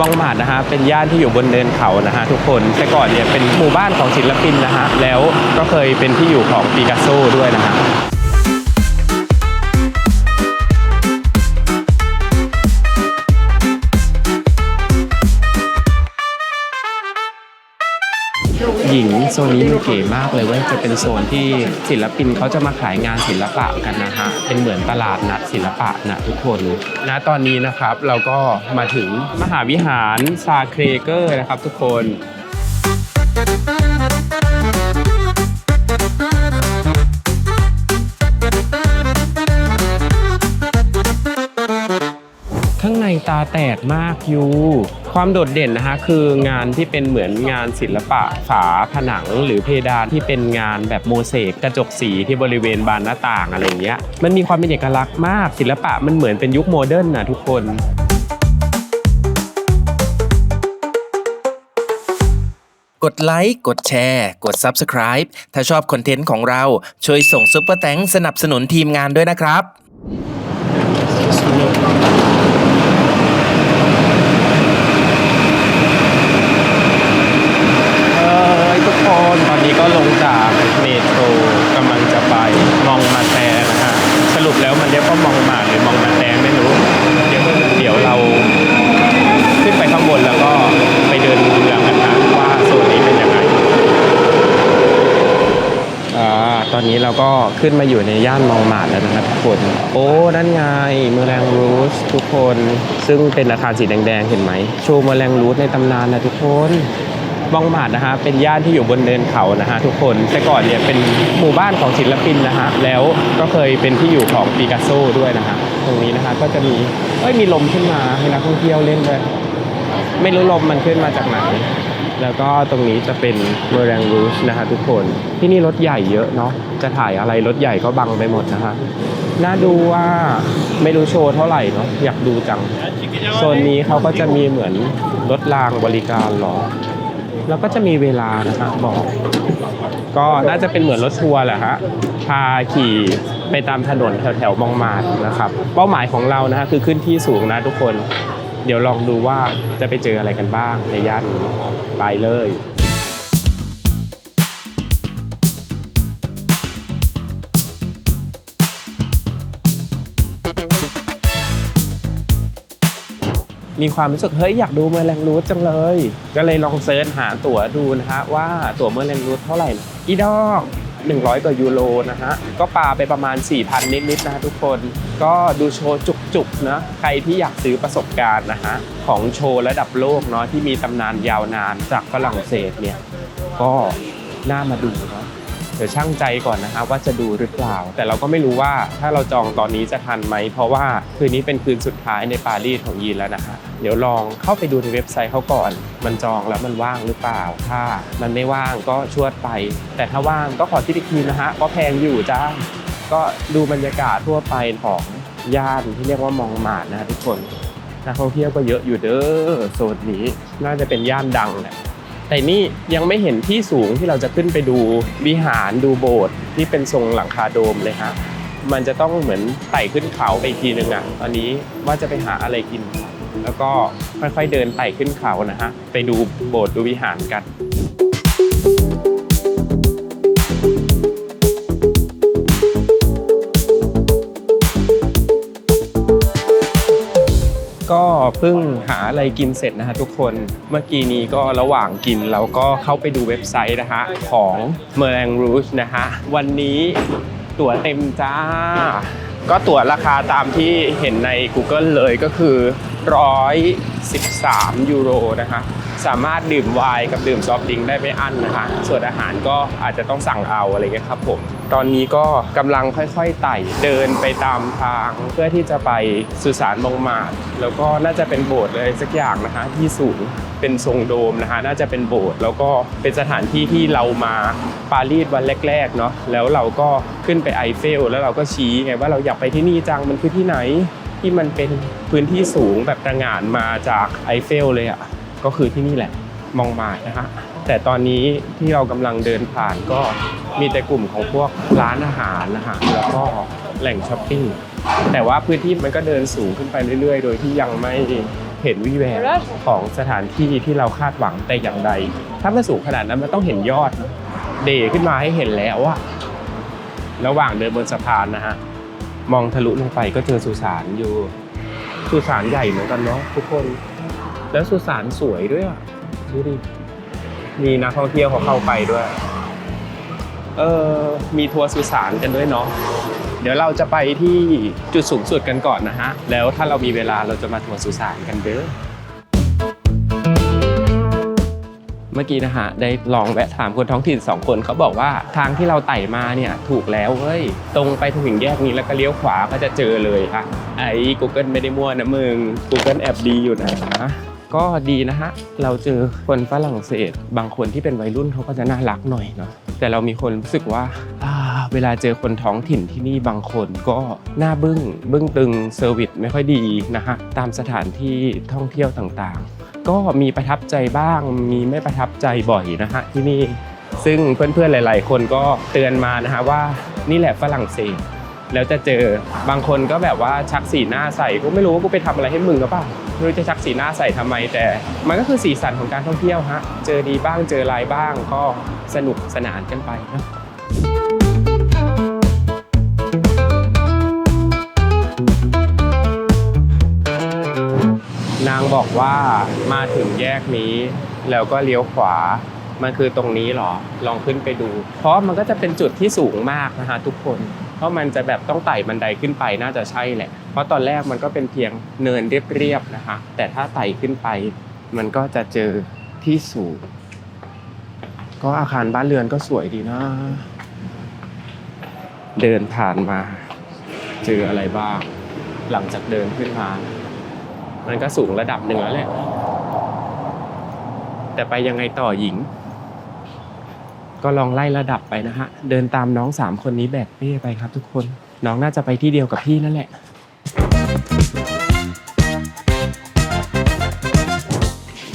บองหมาดนะฮะเป็นย่านที่อยู่บนเนินเขานะฮะทุกคนแต่ก่อนเนี่ยเป็นหมู่บ้านของศิลปินนะฮะแล้วก็เคยเป็นที่อยู่ของปิกัสโซด้วยนะฮะ โซนนี้มันเก๋มากเลยเว้ยจะเป็นโซนที่ศิลปินเขาจะมาขายงานศิลปะกันนะฮะเป็นเหมือนตลาดนัดศิลปะนะทุกคนนะตอนนี้นะครับเราก็มาถึงมหาวิหารซาเครเกอร์นะครับทุกคน ตาแตกมากอยู่ ความโดดเด่นนะฮะคืองานที่เป็นเหมือนงานศิลปะฝาผนังหรือเพดานที่เป็นงานแบบโมเสกกระจกสีที่บริเวณบานหน้าต่างอะไรอย่างเงี้ยมันมีความเป็นเอกลักษณ์มาก ศิลปะมันเหมือนเป็นยุคโมเดิร์นนะทุกคนกดไลค์ กดแชร์ กด Subscribe ถ้าชอบคอนเทนต์ของเรา ช่วยส่งซุปเปอร์แตงสนับสนุนทีมงานด้วยนะครับ เอ้ยทุก คนตอนนี้ก็ลงจากเมโทรกำลังจะไปมองมาแตนะฮะสรุปแล้วมันเรียกว่ามองมาหรือมองมาแตไม่รู้ เดี๋ยวเดี๋ยวเราขึ้นไปข้างบนแล้วก็ไปเดินดูเมืองกันนะว่าโซนนี้เป็นยังไงอ่าตอนนี้เราก็ขึ้นมาอยู่ในย่านมองมาดแล้วนะครับทุกคน โอ้นั่นไงเมอแรงรูสทุกคน ซึ่งเป็นอาคารสีแดงๆเห็นไหมโชว์เมอแรงรูสในตำนานนะทุกคน บองหมาดนะฮะเป็นย่านที่อยู่บนเนินเขานะฮะทุกคนแต่ก่อนเนี่ยเป็นหมู่บ้านของศิลปินนะฮะแล้วก็เคยเป็นที่อยู่ของปิกัสโซด้วยนะฮะตรงนี้นะฮะก็จะมีเอ้ยมีลมขึ้นมาให้นักท่องเที่ยวเล่นด้วยไม่รู้ลมมันขึ้นมาจากไหนแล้วก็ตรงนี้จะเป็นเมอร์แรงรูชนะฮะทุกคนที่นี่รถใหญ่เยอะเนาะจะถ่ายอะไรรถใหญ่ก็บังไปหมดนะฮะน่าดูว่าไม่รู้โชว์เท่าไหร่เนาะอยากดูจังโซนนี้เขาก็จะมีเหมือนรถรางบริการหรอ แล้วก็จะมีเวลานะฮะบอก ก็น่าจะเป็นเหมือนรถทัวร์แหละฮะพาขี่ไปตามถนนแถวแถวๆมองมาดนะครับ เป้าหมายของเรานะฮะคือขึ้นที่สูงนะทุกคน เดี๋ยวลองดูว่าจะไปเจออะไรกันบ้างในย่านนี้ไปเลย มีความรู้สึกเฮ้ยอยากดูเมอร์แรงรูทจังเลย ก็เลยลองเซิร์ชหาตั๋วดูนะฮะว่าตั๋วเมอร์แรงรูทเท่าไหร่นะอีดอก100 กว่ายูโรนะฮะ ก็ปาไปประมาณ 4,000 นิดๆนะฮะทุกคน ก็ดูโชว์จุกๆนะ ใครที่อยากซื้อประสบการณ์นะฮะ ของโชว์ระดับโลกเนาะที่มีตำนานยาวนานจากฝรั่งเศสเนี่ย ก็น่ามาดูเนาะ ดี๋ยวช่างใจก่อนนะครับว่าจะดูหรือเปล่า แต่เราก็ไม่รู้ว่าถ้าเราจองตอนนี้จะทันไหม เพราะว่าคืนนี้เป็นคืนสุดท้ายในปารีสของยีนแล้วนะฮะเดี๋ยวลองเข้าไปดูในเว็บไซต์เขาก่อน มันจองแล้วมันว่างหรือเปล่า ถ้ามันไม่ว่างก็ชวดไป แต่ถ้าว่างก็ขอที่อีกทีนะฮะเพราะแพงอยู่จ้าก็ดูบรรยากาศทั่วไปของย่านที่เรียกว่ามองหมาดนะทุกคนนักท่องเที่ยวก็เยอะอยู่เด้อโซนนี้น่าจะเป็นย่านดังแหละ แต่นี่ยังไม่เห็นที่สูงที่เราจะขึ้นไปดูวิหารดูโบสถ์ที่เป็นทรงหลังคาโดมเลยฮะมันจะต้องเหมือนไต่ขึ้นเขาไปอีกทีนึงอะตอนนี้ว่าจะไปหาอะไรกิน แล้วก็ค่อยๆเดินไต่ขึ้นเขานะฮะไปดูโบสถ์ดูวิหารกัน เพิ่งหาอะไรกินเสร็จนะฮะทุกคนเมื่อกี้นี้ก็ระหว่างกินเราก็เข้าไปดูเว็บไซต์นะฮะของเมอร์แงรูชนะฮะวันนี้ตั๋วเต็มจ้า ก็ตั๋วราคาตามที่เห็นใน Google เลยก็คือ 113 ยูโรนะฮะ สามารถดื่มไวน์กับดื่มซอฟต์ดริงก์ได้ไม่อั้นนะคะส่วนอาหารก็อาจจะต้องสั่งเอาอะไรเงี้ยครับผม ตอนนี้ก็กำลังค่อยๆไต่เดินไปตามทางเพื่อที่จะไปสุสานมงมาดแล้วก็น่าจะเป็นโบสถ์อะไรสักอย่างนะฮะที่สูงเป็นทรงโดมนะฮะน่าจะเป็นโบสถ์แล้วก็เป็นสถานที่ที่เรามาปารีสวันแรกๆเนาะแล้วเราก็ขึ้นไปไอเฟล แล้วเราก็ชี้ไงว่าเราอยากไปที่นี่จังมันคือที่ไหน ที่มันเป็นพื้นที่สูงแบบตระหง่านมาจากไอเฟลเลยอะ่ะ ก็คือที่นี่แหละมองมานะฮะแต่ตอนนี้ที่เรากำลังเดินผ่านก็มีแต่กลุ่มของพวกร้านอาหารนะฮะแล้วก็แหล่งช้อปปิ้งแต่ว่าพื้นที่มันก็เดินสูงขึ้นไปเรื่อย ๆ โดยที่ยังไม่เห็นวิแววของสถานที่ที่เราคาดหวังแต่อย่างใด ถ้ามันสูงขนาดนั้นมันต้องเห็นยอดนะเดขึ้นมาให้เห็นแล้วอะระหว่างเดินบนสะพานนะฮะมองทะลุลงไปก็เจอสุสานอยู่ สุสานใหญ่เหมือนกันเนาะทุกคน แล้วสุสานสวยด้วยอะดูดิมีนักท่องเที่ยวเขาเข้าไปด้วย เออมีทัวร์สุสานกันด้วยเนาะเดี๋ยวเราจะไปที่จุดสูงสุดกันก่อนนะฮะ แล้วถ้าเรามีเวลาเราจะมาทัวร์สุสานกันเด้อ เมื่อกี้นะฮะ ได้ลองแวะถามคนท้องถิ่นสองคนเขาบอกว่าทางที่เราไต่มาเนี่ยถูกแล้วเว้ย ตรงไปถึงแยกนี้แล้วก็เลี้ยวขวาก็จะเจอเลยค่ะ ไอ้ Google ไม่ได้มั่วนะมึง Google แอบดีอยู่นะ ก็ดีนะฮะ เราเจอคนฝรั่งเศส บางคนที่เป็นวัยรุ่นเขาก็จะน่ารักหน่อยเนาะแต่เรามีคนรู้สึกว่าเวลาเจอคนท้องถิ่นที่นี่บางคนก็หน้าบึ้งบึ้งตึงเซอร์วิสไม่ค่อยดีนะฮะตามสถานที่ท่องเที่ยวต่างๆ ก็มีประทับใจบ้าง มีไม่ประทับใจบ่อยนะฮะที่นี่ซึ่งเพื่อนๆหลาย ๆ คนก็เตือนมานะฮะว่านี่แหละฝรั่งเศส แล้วจะเจอบางคนก็แบบว่าชักสีหน้าใส่ก็ไม่รู้ว่ากูไปทำอะไรให้มึงหรือเปล่าไม่รู้จะชักสีหน้าใส่ทำไมแต่ มันก็คือสีสันของการท่องเที่ยวฮะเจอดีบ้างเจอลายบ้างก็สนุกสนานกันไปนะนางบอกว่ามาถึงแยกนี้แล้วก็เลี้ยวขวา มันคือตรงนี้เหรอ ลองขึ้นไปดู เพราะมันก็จะเป็นจุดที่สูงมากนะฮะทุกคน เพราะมันจะแบบต้องไต่บันไดขึ้นไปน่าจะใช่แหละ เพราะตอนแรกมันก็เป็นเพียงเนินเรียบๆนะคะ แต่ถ้าไต่ขึ้นไป มันก็จะเจอที่สูง ก็อาคารบ้านเรือนก็สวยดีนะ เดินผ่านมา เจออะไรบ้าง หลังจากเดินขึ้นมา มันก็สูงระดับหนึ่งแล้วแหละ แต่ไปยังไงต่อหญิง ก็ลองไล่ระดับไปนะฮะ เดินตามน้องสามคนนี้แบกเป้ไปครับทุกคน น้องน่าจะไปที่เดียวกับพี่นั่นแหละ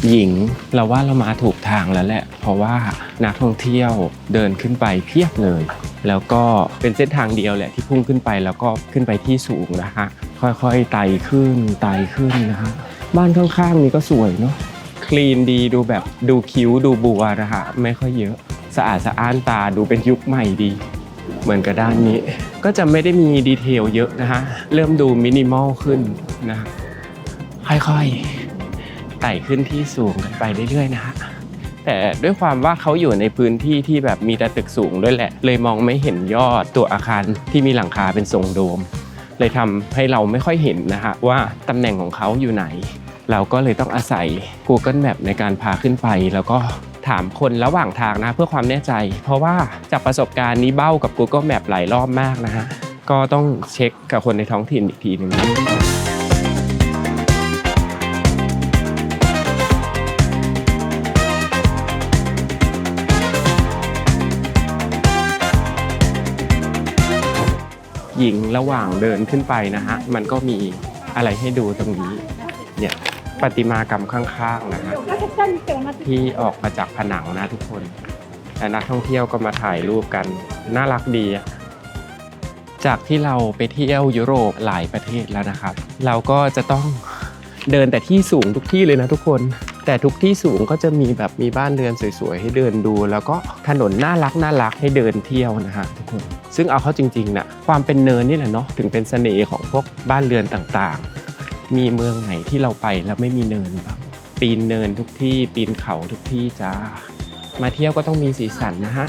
หญิงเราว่าเรามาถูกทางแล้วแหละ เพราะว่านักท่องเที่ยวเดินขึ้นไปเพียบเลย แล้วก็เป็นเส้นทางเดียวแหละที่พุ่งขึ้นไปแล้วก็ขึ้นไปที่สูงนะฮะ ค่อยๆไต่ขึ้นไต่ขึ้นนะฮะ บ้านข้างๆนี้ก็สวยเนาะ คลีนดีดูแบบดูคิ้วดูบัวนะฮะไม่ค่อยเยอะ สะอาดสะอ้านตาดูเป็นยุคใหม่ดี เหมือนกับด้านนี้ ก็จะไม่ได้มีดีเทลเยอะนะฮะ เริ่มดูมินิมอลขึ้นนะค่อยๆไต่ขึ้นที่สูงกันไปเรื่อยๆนะฮะแต่ด้วยความว่าเขาอยู่ในพื้นที่ที่แบบมีแต่ตึกสูงด้วยแหละ เลยมองไม่เห็นยอดตัวอาคารที่มีหลังคาเป็นทรงโดม เลยทำให้เราไม่ค่อยเห็นนะฮะว่าตำแหน่งของเขาอยู่ไหน เราก็เลยต้องอาศัย Google Map ในการพาขึ้นไป แล้วก็ถามคนระหว่างทางนะเพื่อความแน่ใจ เพราะว่าจากประสบการณ์นี้เบ้ากับ Google Map หลายรอบมากนะฮะก็ต้องเช็คกับคนในท้องถิ่นอีกทีหนึ่งหญิงระหว่างเดินขึ้นไปนะฮะ มันก็มีอะไรให้ดูตรงนี้เนี่ย ประติมากรรมข้างๆนะฮะที่ออกมาจากผนังนะทุกคนแต่นักท่องเที่ยวก็มาถ่ายรูปกันน่ารักดีจากที่เราไปเที่ยวยุโรปหลายประเทศแล้วนะครับ เราก็จะต้องเดินแต่ที่สูงทุกที่เลยนะทุกคน แต่ทุกที่สูงก็จะมีแบบมีบ้านเรือนสวยๆ ให้เดินดู แล้วก็ถนนน่ารักน่ารักให้เดินเที่ยวนะฮะทุกคน ซึ่งเอาเข้าจริงๆนะความเป็นเนินนี่แหละเนาะถึงเป็นเสน่ห์ของพวกบ้านเรือนต่างๆ มีเมืองไหนที่เราไปแล้วไม่มีเนินบ้างปีนเนินทุกที่ปีนเขาทุกที่จ้ามาเที่ยวก็ต้องมีสีสันนะฮะ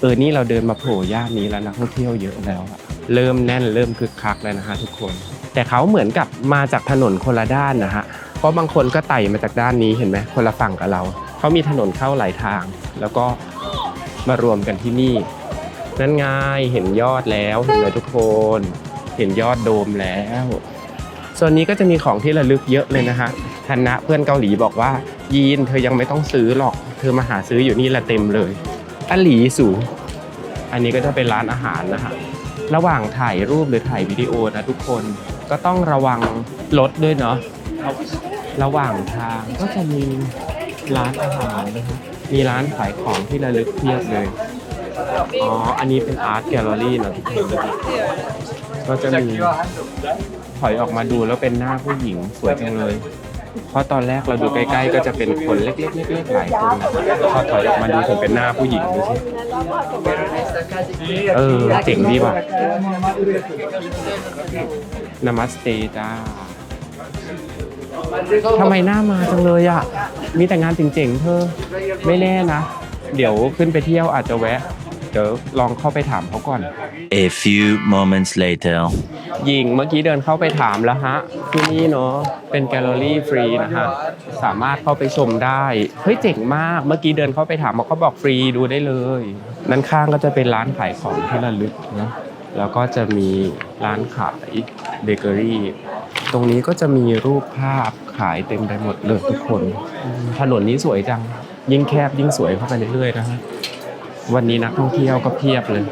เออนี่เราเดินมาโผล่ย่านนี้แล้วนักท่องเที่ยวเยอะแล้วอะเริ่มแน่นเริ่มคึกคักแล้วนะฮะทุกคน แต่เขาเหมือนกับมาจากถนนคนละด้านนะฮะเพราะบางคนก็ไต่มาจากด้านนี้เห็นไหมคนละฝั่งกับเราเขามีถนนเข้าหลายทาง แล้วก็มารวมกันที่นี่นั่นไงเห็นยอดแล้วเห็นไหมทุกคน เห็นยอดโดมแล้ว ส่วนนี้ก็จะมีของที่ระลึกเยอะเลยนะฮะทันนะเพื่อนเกาหลีบอกว่า ยีนเธอยังไม่ต้องซื้อหรอก เธอมาหาซื้ออยู่นี่ละเต็มเลยอันหลีสูอันนี้ก็จะเป็นร้านอาหารนะฮะระหว่างถ่ายรูปหรือถ่ายวิดีโอนะทุกคนก็ต้องระวังรถด้วยเนาะระหว่างทางก็จะมีร้านอาหารนะฮะมีร้านขายของที่ระลึกเพียบเลย อ๋อ อันนี้เป็นอาร์ตแกลเลอรี่นะทุกคนก็จะมี ถอยออกมาดูแล้วเป็นหน้าผู้หญิงสวยจังเลย เพราะตอนแรกเราดูใกล้ๆ ก็จะเป็นคนเล็กๆเล็กๆหลายคนพอถอยออกมาดูถึงเป็นหน้าผู้หญิงดูสิเออเจ๋งดีว่ะนามัสเตจ้าทำไมหน้ามาจังเลยอะ มีแต่งานเจ๋งๆเธอ ไม่แน่นะ เดี๋ยวขึ้นไปเที่ยวอาจจะแวะ เดี๋ยวลองเข้าไปถามเขาก่อน A few moments later. หญิงเมื่อกี้เดินเข้าไปถามแล้วฮะที่นี่เนาะเป็นแกลเลอรี่ฟรีนะฮะสามารถเข้าไปชมได้เฮ้ยเจ๋งมากเมื่อกี้เดินเข้าไปถามเขาบอกฟรีดูได้เลยด้านข้างก็จะเป็นร้านขายของที่ระลึกนะแล้วก็จะมีร้านขายเบเกอรี่ ตรงนี้ก็จะมีรูปภาพขายเต็มไปหมดเลยทุกคนอืมถนนนี้สวยจัง ยิ่งแคบยิ่งสวยเข้าไปเรื่อยๆนะฮะ วันนี้นักท่องเที่ยวก็เพียบเลย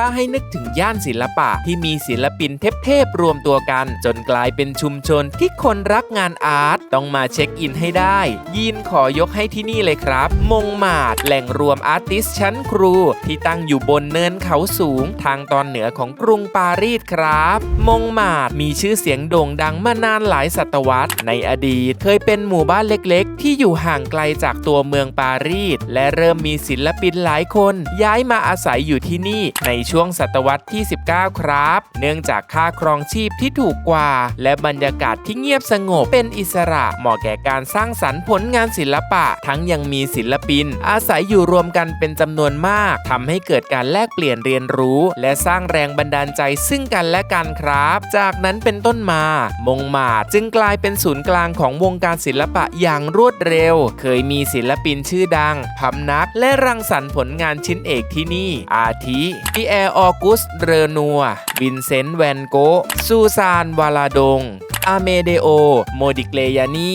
ถ้าให้นึกถึงย่านศิลปะที่มีศิลปินเทพๆรวมตัวกัน จนกลายเป็นชุมชนที่คนรักงานอาร์ตต้องมาเช็คอินให้ได้ ยินขอยกให้ที่นี่เลยครับ มงมาดแหล่งรวมอาร์ติสชั้นครู ที่ตั้งอยู่บนเนินเขาสูง ทางตอนเหนือของกรุงปารีสครับ มงมาดมีชื่อเสียงโด่งดังมานานหลายศตวรรษ ในอดีต เคยเป็นหมู่บ้านเล็กๆ ที่อยู่ห่างไกลจากตัวเมืองปารีสและเริ่มมีศิลปินหลายคน ย้ายมาอาศัยอยู่ที่นี่ในช่วงศตวรรษที่ 19 ครับ เนื่องจากค่าครองชีพที่ถูกกว่า และบรรยากาศที่เงียบสงบเป็นอิสระเหมาะแก่การสร้างสรรค์ผลงานศิลปะ ทั้งยังมีศิลปิน อาศัยอยู่รวมกันเป็นจำนวนมากทำให้เกิดการแลกเปลี่ยนเรียนรู้ และสร้างแรงบันดาลใจซึ่งกันและกันครับ จากนั้นเป็นต้นมามงมาดจึงกลายเป็นศูนย์กลางของวงการศิลปะอย่างรวดเร็ว เคยมีศิลปินชื่อดังพำนักและรังสรรค์ผลงานชิ้นเอกที่นี่ อาทิปีแอร์ออกุส เรนัว วินเซนต์ แวนโกซูซาน วาลาดงอาเมเดโอ โมดิเกลยานี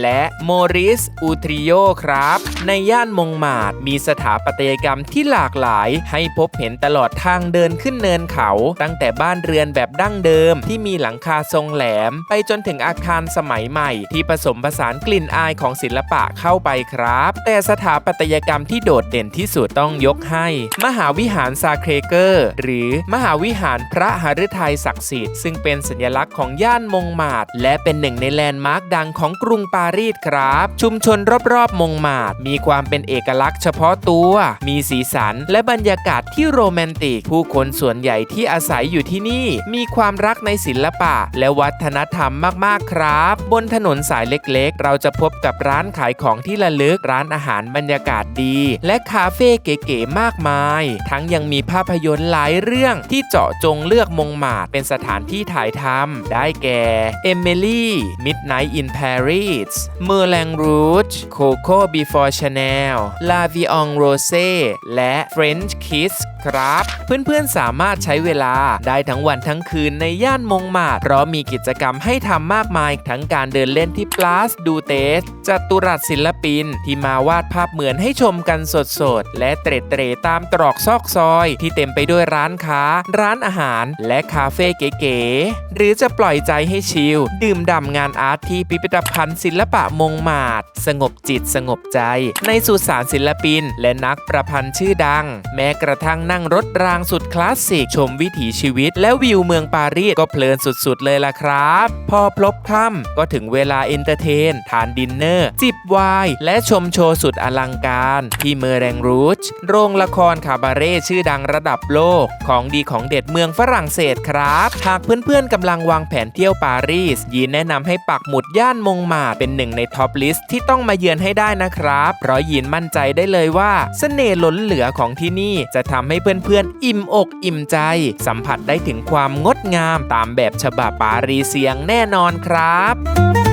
และโมริส อูทริโยครับ ในย่านมงมาดมีสถาปัตยกรรมที่หลากหลาย ให้พบเห็นตลอดทางเดินขึ้นเนินเขา ตั้งแต่บ้านเรือนแบบดั้งเดิม ที่มีหลังคาทรงแหลม ไปจนถึงอาคารสมัยใหม่ ที่ผสมผสานกลิ่นอายของศิลปะเข้าไปครับ แต่สถาปัตยกรรมที่โดดเด่นที่สุดต้องยกให้ มหาวิหารซาเครเกอร์ หรือมหาวิหารพระหฤทัยศักดิ์สิทธิ์ซึ่งเป็นสัญลักษณ์ของย่านมงหมาดและเป็นหนึ่งในแลนด์มาร์คดังของกรุงปารีสครับ ชุมชนรอบๆมงหมาดมีความเป็นเอกลักษณ์เฉพาะตัว มีสีสันและบรรยากาศที่โรแมนติก ผู้คนส่วนใหญ่ที่อาศัยอยู่ที่นี่ มีความรักในศิลปะ และวัฒนธรรมมากๆครับ บนถนนสายเล็กๆ เราจะพบกับร้านขายของที่ระลึกร้านอาหารบรรยากาศดี และคาเฟ่เก๋ๆมากมาย ทั้งยังมีภาพยนตร์หลายเรื่องที่เจาะจงเลือกมงหมาดเป็นสถานที่ถ่ายทำได้แก่ Emily Midnight in Paris Moulin Rouge Coco Before Chanel La Vie en Rose และ French Kiss ครับ เพื่อนๆสามารถใช้เวลาได้ทั้งวันทั้งคืนในย่านมงมาดเพราะมีกิจกรรมให้ทำมากมาย ทั้งการเดินเล่นที่ Place du t e s จัตุรัสศิลปิน ที่มาวาดภาพเหมือนให้ชมกันสดๆ และเตร็ดเตรตามตรอกซอกซอย ที่เต็มไปด้วยร้านค้า ร้านอาหาร และคาเฟ่เก๋ๆหรือจะปล่อยใจให้ชิลดื่มด่ำงานอาร์ตที่พิพิธภัณฑ์ศิลปะมงมาดสงบจิตสงบใจ ในสุสานศิลปิน และนักประพันธ์ชื่อดัง แม้กระทั่งนั่งรถรางสุดคลาสสิกชมวิถีชีวิต และวิวเมืองปารีสก็เพลินสุดๆเลยล่ะครับ พอพลบค่ำก็ถึงเวลาเอนเตอร์เทน ทานดินเนอร์ จิบวน์และชมโชว์สุดอลังการ ที่เมอร์แรงรูชโรงละครคาบาเร่ชื่อดังระดับโลก ของดีของเด็ดเมืองฝรั่งเศสครับ หากเพื่อนๆกำลังวางแผนเที่ยวปารีส ยีนแนะนำให้ปักหมุดย่านมงหมาเป็นหนึ่งในท็อปลิสต์ที่ต้องมาเยือนให้ได้นะครับ เพราะยีนมั่นใจได้เลยว่าเสน่ห์ล้นเหลือของที่นี่จะทำให้เพื่อนๆ อิ่มอกอิ่มใจ สัมผัสได้ถึงความงดงามตามแบบฉบับปารีเซียงแน่นอนครับ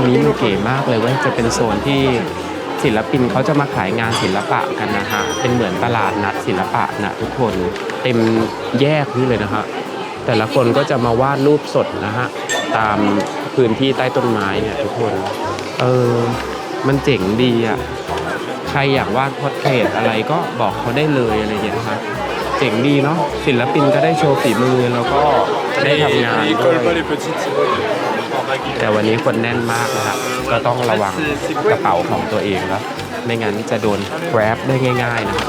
นนี้มันเก๋มากเลยเว้ยจะเป็นโซนที่ศิลปินเขาจะมาขายงานศิลปะกันนะฮะ เป็นเหมือนตลาดนัดศิลปะนะทุกคนเต็มแยกนี่เลยนะฮะ แต่ละคนก็จะมาวาดรูปสดนะฮะ ตามพื้นที่ใต้ต้นไม้เนี่ยทุกคน เออ มันเจ๋งดีอะ ใครอยากวาดพอร์เทรตอะไรก็บอกเขาได้เลยอะไรอย่างเงี้ยครับเจ๋งดีเนาะศิลปินก็ได้โชว์ฝีมือแล้วก็ได้ทำงานด้วย แต่วันนี้คนแน่นมากนะครับ ก็ต้องระวังกระเป๋าของตัวเองแล้ว ไม่งั้นจะโดน grab ได้ง่าย ๆ นะครับ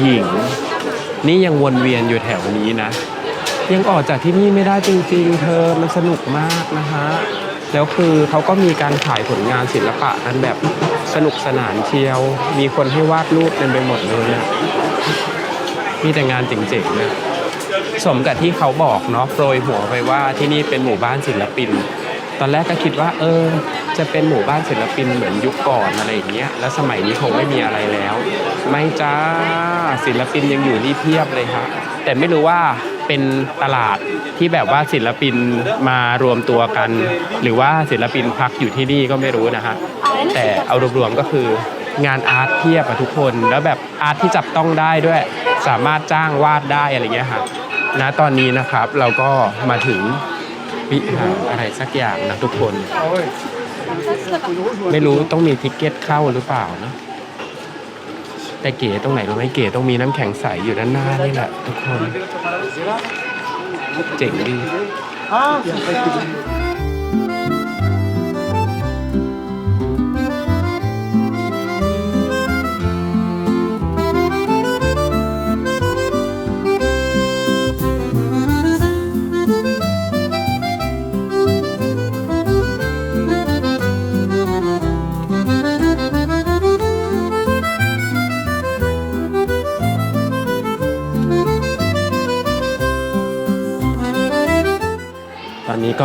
หญิง นี่ยังวนเวียนอยู่แถวนี้นะ ยังออกจากที่นี่ไม่ได้จริงๆ เธอมันสนุกมากนะฮะ แล้วคือเขาก็มีการขายผลงานศิลปะกันแบบสนุกสนานเชียว มีคนให้วาดรูปเต็มไปหมดเลยอะมีแต่งานเจ๋งๆนะสมกับที่เขาบอกเนาะโปรยหัวไปว่าที่นี่เป็นหมู่บ้านศิลปิน ตอนแรกก็คิดว่า เออ จะเป็นหมู่บ้านศิลปินเหมือนยุคก่อนอะไรอย่างเงี้ย แล้วสมัยนี้คงไม่มีอะไรแล้ว ไม่จ้าศิลปินยังอยู่นี่เพียบเลยครับแต่ไม่รู้ว่า เป็นตลาดที่แบบว่าศิลปินมารวมตัวกัน หรือว่าศิลปินพักอยู่ที่นี่ก็ไม่รู้นะฮะแต่เอารวมๆก็คืองานอาร์ตเพียบอะทุกคนแล้วแบบอาร์ตที่จับต้องได้ด้วย สามารถจ้างวาดได้อะไรเงี้ยครับณตอนนี้นะครับเราก็มาถึงวิหารอะไรสักอย่างนะทุกคน ไม่รู้ต้องมีทิกเก็ตเข้าหรือเปล่านะ แต่เก๋ตรงไหนรู้ไหมเก๋ต้องมีน้ำแข็งใสอยู่ด้านหน้านี่แหละทุกคน เจ๋งดี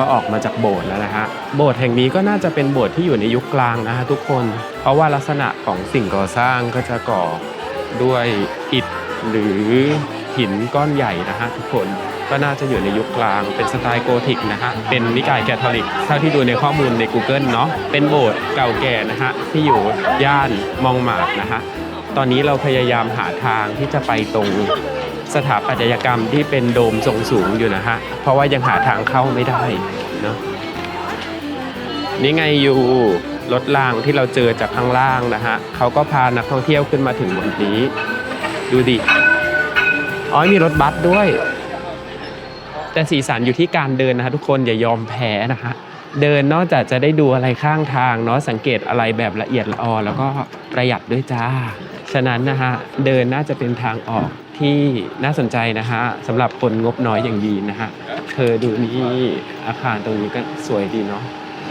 อนนี้ก็ออกมาจากโบสถ์แล้วนะฮะโบสถ์แห่งนี้ก็น่าจะเป็นโบสถ์ที่อยู่ในยุคกลางนะฮะทุกคน เพราะว่าลักษณะของสิ่งก่อสร้างก็จะก่อด้วยอิฐหรือหินก้อนใหญ่นะฮะทุกคนก็น่าจะอยู่ในยุคกลางเป็นสไตล์โกธิกนะฮะเป็นนิกายแคทอลิกเท่าที่ดูในข้อมูลใน Google เนาะเป็นโบสถ์เก่าแก่นะฮะที่อยู่ย่านมองหมาดนะฮะตอนนี้เราพยายามหาทางที่จะไปตรง สถาปัตยกรรมที่เป็นโดมทรงสูงอยู่นะฮะ เพราะว่ายังหาทางเข้าไม่ได้เนาะนี่ไงอยู่รถรางที่เราเจอจากข้างล่างนะฮะเขาก็พานักท่องเที่ยวขึ้นมาถึงบนนี้ ดูดิอ๋อมีรถบัสด้วย แต่สีสันอยู่ที่การเดินนะฮะทุกคนอย่ายอมแพ้นะฮะเดินนอกจากจะได้ดูอะไรข้างทางเนาะสังเกตอะไรแบบละเอียดละออแล้วก็ประหยัดด้วยจ้า ฉะนั้นนะฮะเดินน่าจะเป็นทางออก ที่น่าสนใจนะฮะสำหรับคนงบน้อยอย่างยีนนะฮะเธอดูนี่อาคารตรงนี้ก็สวยดีเนาะ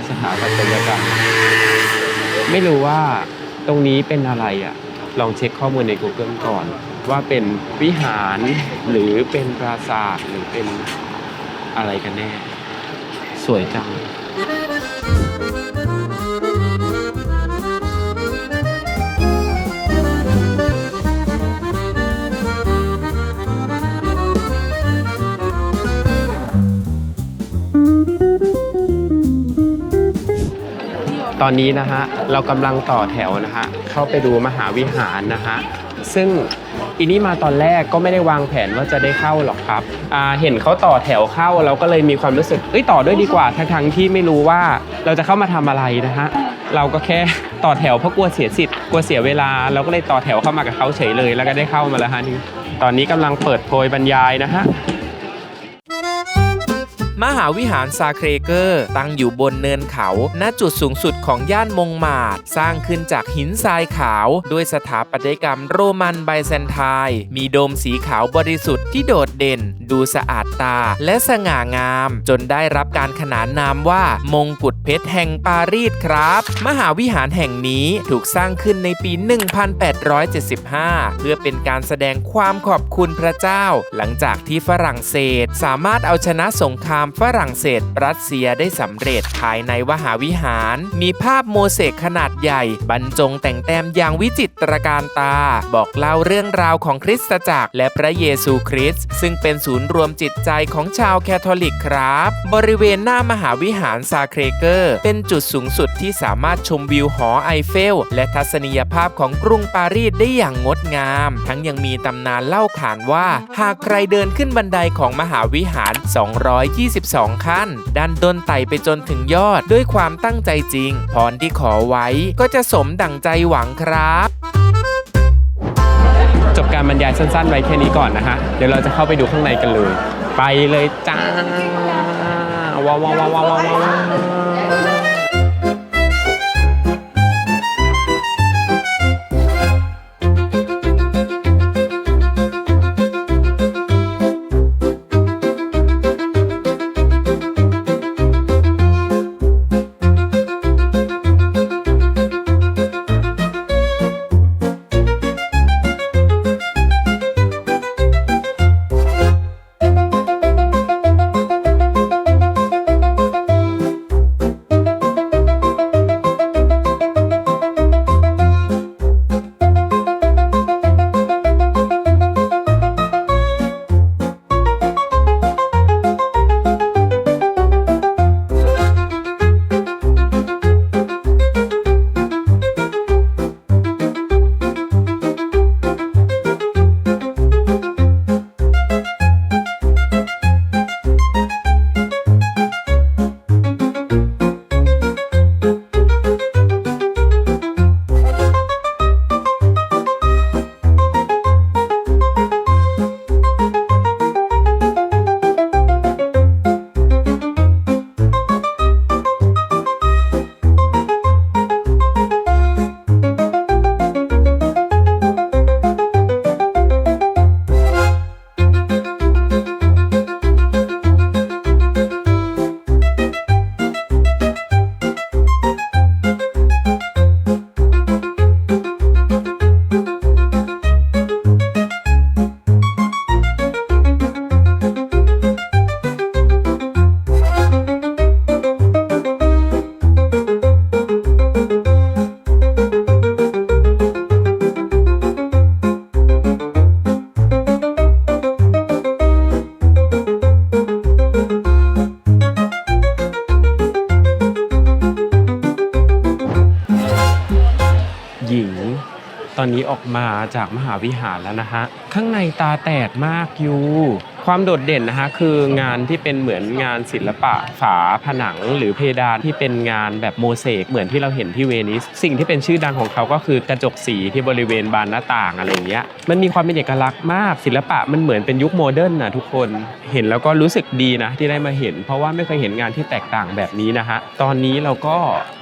สถาปัตยกรรมไม่รู้ว่าตรงนี้เป็นอะไรอะ่ะ ลองเช็คข้อมูลใน Google ก่อน ว่าเป็นวิหารหรือเป็นปราสาทหรือเป็นอะไรกันแน่ สวยจัง อนนี้นะฮะเรากำลังต่อแถวนะฮะเข้าไปดูมหาวิหารนะฮะซึ่งอีนี่มาตอนแรกก็ไม่ได้วางแผนว่าจะได้เข้าหรอกครับอ่าเห็นเขาต่อแถวเข้าเราก็เลยมีความรู้สึกเอ้ยต่อด้วยดีกว่าทั้งทั้งที่ไม่รู้ว่าเราจะเข้ามาทำอะไรนะฮะเราก็แค่ต่อแถวเพราะกลัวเสียสิทธิ์กลัวเสียเวลา เราก็เลยต่อแถวเข้ามากับเขาเฉยเลย แล้วก็ได้เข้ามาแล้วฮะนี่ตอนนี้กำลังเปิดโพยบรรยายนะฮะ มหาวิหารซาเครเกอร์ ตั้งอยู่บนเนินเขา ณ จุดสูงสุดของย่านมงมาด สร้างขึ้นจากหินทรายขาว ด้วยสถาปัตยกรรมโรมันไบแซนไทน์ มีโดมสีขาวบริสุทธิ์ที่โดดเด่น ดูสะอาดตา และสง่างาม จนได้รับการขนานนามว่ามงกุฎเพชรแห่งปารีสครับ มหาวิหารแห่งนี้ถูกสร้างขึ้นในปี 1875 เพื่อเป็นการแสดงความขอบคุณพระเจ้า หลังจากที่ฝรั่งเศสสามารถเอาชนะสงครามามฝรั่งเศสรัสเซียได้สำเร็จภายในวหาวิหาร มีภาพโมเสกขนาดใหญ่ บรรจงแต่งแต้มอย่างวิจิตรการตา บอกเล่าเรื่องราวของคริสตจักรและพระเยซูคริสต์ซึ่งเป็นศูนย์รวมจิตใจของชาวแคทอลิกครับ บริเวณหน้ามหาวิหารซาเครเกอร์ เป็นจุดสูงสุดที่สามารถชมวิวหอไอเฟล และทัศนียภาพของกรุงปารีสได้อย่างงดงาม ทั้งยังมีตำนานเล่าขานว่า หากใครเดินขึ้นบันไดของมหาวิหาร22 ขั้น ดันดนไต่ไปจนถึงยอดด้วยความตั้งใจจริง พรที่ขอไว้ก็จะสมดั่งใจหวังครับ จบการบรรยายสั้นๆ ไว้แค่นี้ก่อนนะฮะ เดี๋ยวเราจะเข้าไปดูข้างในกันเลย ไปเลยจ้าว้าวว้าวว้าวว้าวว้าว จากมหาวิหารแล้วนะฮะ ข้างในตาแตกมากอยู่ ความโดดเด่นนะฮะคืองานที่เป็นเหมือนงานศิลปะฝาผนังหรือเพดานที่เป็นงานแบบโมเสกเหมือนที่เราเห็นที่เวนิส สิ่งที่เป็นชื่อดังของเขาก็คือกระจกสีที่บริเวณบานหน้าต่างอะไรอย่างเงี้ยมันมีความเป็นเอกลักษณ์มาก ศิลปะมันเหมือนเป็นยุคโมเดิร์นนะทุกคนเห็นแล้วก็รู้สึกดีนะที่ได้มาเห็น เพราะว่าไม่เคยเห็นงานที่แตกต่างแบบนี้นะฮะตอนนี้เราก็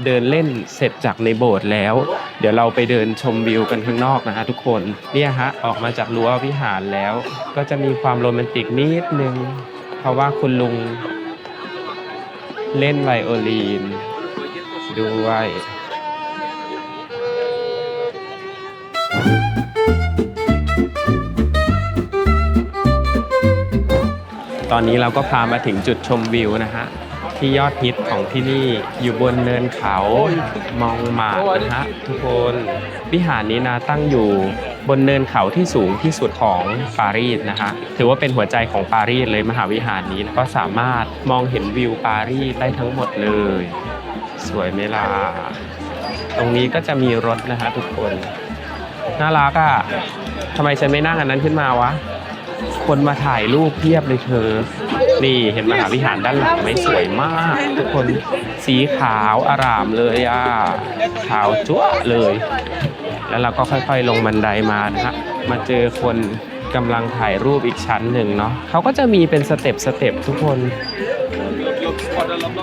เดินเล่นเสร็จจากในโบสถ์แล้ว เดี๋ยวเราไปเดินชมวิวกันข้างนอกนะฮะทุกคนเนี่ยฮะออกมาจากรั้ววิหารแล้วก็จะมีความโรแมนติกนิดนึง เพราะว่าคุณลุงเล่นไวโอลีน ด้วยตอนนี้เราก็พามาถึงจุดชมวิวนะฮะ ที่ยอดฮิตของที่นี่อยู่บนเนินเขามองหมาดนะฮะ ทุกคนวิหารนี้นะตั้งอยู่ บนเนินเขาที่สูงที่สุดของปารีสนะฮะถือว่าเป็นหัวใจของปารีสเลยมหาวิหารนี้ก็สามารถมองเห็นวิวปารีสได้ทั้งหมดเลย สวยไหมล่ะตรงนี้ก็จะมีรถนะฮะทุกคน น่ารักอะ่ะทำไมฉันไม่นั่งอันนั้นขึ้นมาวะ คนมาถ่ายรูปเพียบเลยเธอ นี่เห็นมหาวิหารด้านหลังไหม่สวยมาก ทุกคนสีขาวอารามเลยอะ ขาวจั๊วะเลย แล้วเราก็ค่อยๆลงบันไดมานะฮะมาเจอคนกำลังถ่ายรูปอีกชั้นหนึ่งเนาะเขาก็จะมีเป็นสเต็ปสเต็ปทุกคน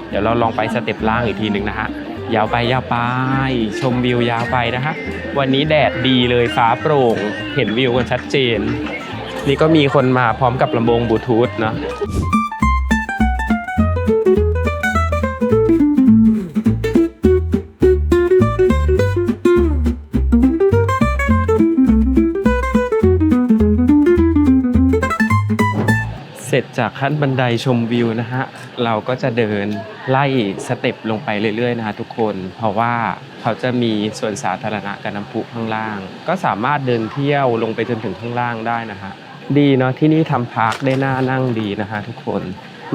เดี๋ยวเราลองไปสเต็ปล่างอีกทีหนึ่งนะฮะยาวไปยาวไปชมวิวยาวไปนะฮะวันนี้แดดดีเลยฟ้าโปร่ง เห็นวิวกันชัดเจน นี่ก็มีคนมาพร้อมกับลำโพงบลูทูธเนาะ จากขั้นบันไดชมวิวนะฮะ เราก็จะเดินไล่สเต็ปลงไปเรื่อยๆนะฮะทุกคน เพราะว่าเขาจะมีส่วนสาธารณะกับน้ำพุข้างล่าง ก็สามารถเดินเที่ยวลงไปจนถึงข้างล่างได้นะฮะ ดีเนาะที่นี่ทำพาร์คได้น่านั่งดีนะฮะทุกคน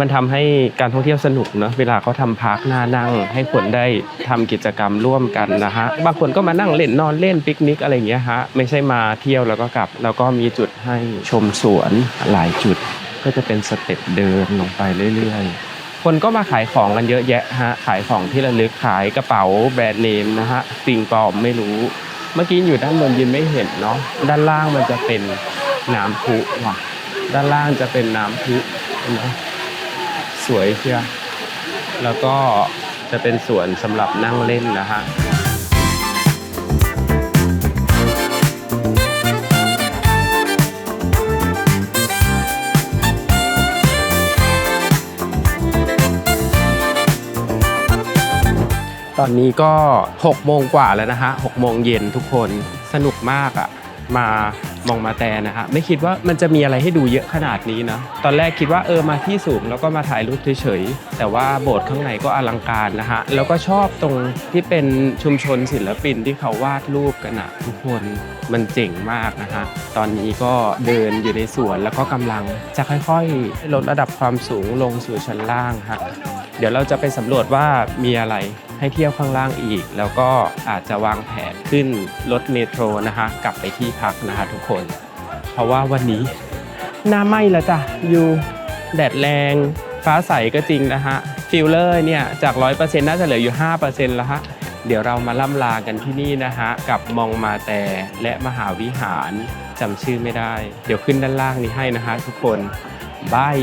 มันทำให้การท่องเที่ยวสนุกเนาะ เวลาเขาทำพาร์คน่านั่ง ให้คนได้ทำกิจกรรมร่วมกันนะฮะ บางคนก็มานั่งเล่นนอนเล่นปิกนิกอะไรอย่างเงี้ยฮะ ไม่ใช่มาเที่ยวแล้วก็กลับ แล้วก็มีจุดให้ชมสวนหลายจุด ก็จะเป็นสเต็ปเดินลงไปเรื่อยๆ คนก็มาขายของกันเยอะแยะฮะ ขายของที่ระลึกขายกระเป๋าแบรนด์เนมนะฮะ สิ่งปลอมไม่รู้ เมื่อกี้อยู่ด้านบนยินไม่เห็นเนาะ ด้านล่างมันจะเป็นน้ำพุว่ะ ด้านล่างจะเป็นน้ำพุนะสวยเชียวแล้วก็จะเป็นสวนสำหรับนั่งเล่นนะฮะ อนนี้ก็6โมงกว่าแล้วนะฮะ6โมงเย็นทุกคนสนุกมากอะมามองมาแต่นะฮะไม่คิดว่ามันจะมีอะไรให้ดูเยอะขนาดนี้นะตอนแรกคิดว่าเออมาที่สูงแล้วก็มาถ่ายรูปเฉยๆแต่ว่าโบสถ์ข้างในก็อลังการนะฮะแล้วก็ชอบตรงที่เป็นชุมชนศิลปินที่เขาวาดรูปกันนะทุกคนมันเจ๋งมากนะฮะตอนนี้ก็เดินอยู่ในสวนแล้วก็กำลังจะค่อยๆลดระดับความสูงลงสู่ชั้นล่างฮะเดี๋ยวเราจะไปสำรวจว่ามีอะไร ให้เที่ยวข้างล่างอีก แล้วก็อาจจะวางแผนขึ้นรถเมโทรนะฮะกลับไปที่พักนะฮะทุกคน เพราะว่าวันนี้หน้าไหม้แล้วจ้ะอยู่แดดแรง ฟ้าใสก็จริงนะฮะฟิลเลอร์เนี่ยจาก 100%น่าจะเหลืออยู่ 5%แล้วฮะเดี๋ยวเรามาล่ำลากันที่นี่นะฮะกับมองมาแต่และมหาวิหารจำชื่อไม่ได้ เดี๋ยวขึ้นด้านล่างนี้ให้นะฮะทุกคนบาย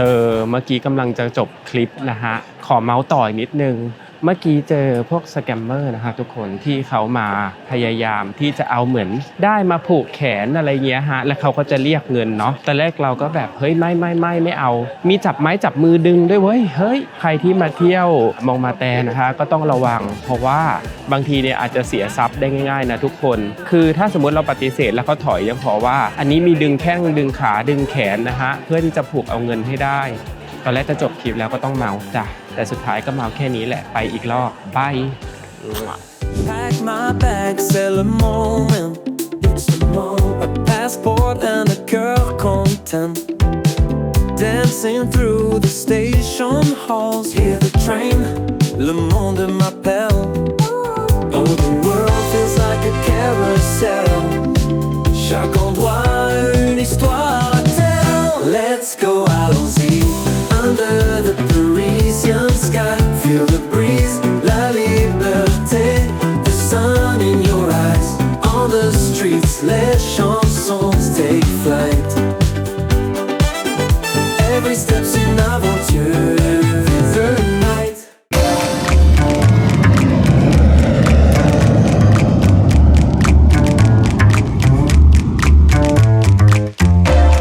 เธอเมื่อกี้กำลังจะจบคลิปนะฮะขอเมาส์ต่ออีกนิดนึง เมื่อกี้เจอพวกสแกมเมอร์นะฮะทุกคนที่เขามาพยายามที่จะเอาเหมือนได้มาผูกแขนอะไรเงี้ยฮะแล้วเขาก็จะเรียกเงินเนาะแต่แรกเราก็แบบเฮ้ยไม่ไม่ไม่ไม่เอา มีจับไม้จับมือดึงด้วยเว้ยเฮ้ยใครที่มาเที่ยวมองมาแตนะคะ ก็ต้องระวัง เพราะว่าบางทีเนี่ยอาจจะเสียทรัพย์ได้ง่ายๆนะทุกคน คือถ้าสมมติเราปฏิเสธแล้วเขาถอยยังพอว่า อันนี้มีดึงแข้งดึงขาดึงแขนนะฮะเพื่อที่จะผูกเอาเงินให้ได้ ตอนแรกจะจบคลิปแล้วก็ต้องเมาจ้ะ แต่สุดท้ายก็มาแค่นี้แหละไปอีกรอบบาย Pack my bags, c'est le moment. It's a moment. A passport and a cœur content. Dancing through the station halls. Hear the train, le monde m'appelle. Oh, the world feels like a carousel. Chaque endroit, une histoire